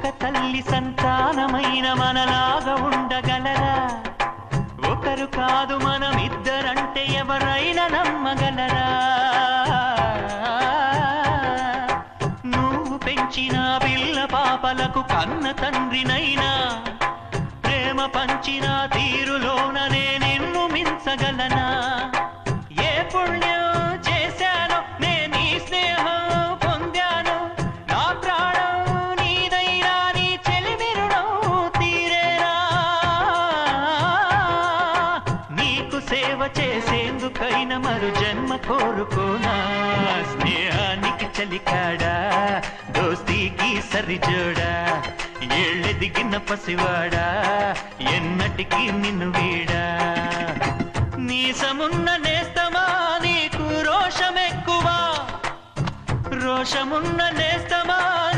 ఒక తల్లి సంతానమైన మనలాగా ఉండగలరా ఒకరు కాదు మనం ఇద్దరంటే ఎవరైనా నమ్మగలరా? నువ్వు పెంచిన పిల్ల పాపలకు కన్న తండ్రినైనా ప్రేమ పంచిన తీరులోన నిన్ను సేవ చేసేందుకైన మరు జన్మ కోరుకోనా? స్నేహానికి చలికాడా? దోస్తీకి సరిజోడా? ఏళ్ళెదిగిన పసివాడా? ఎన్నటికి నిన్ను వీడా? నీ సమున్న నేస్తమా? నీకు రోషమెక్కువా? రోషమున్న నేస్తమా?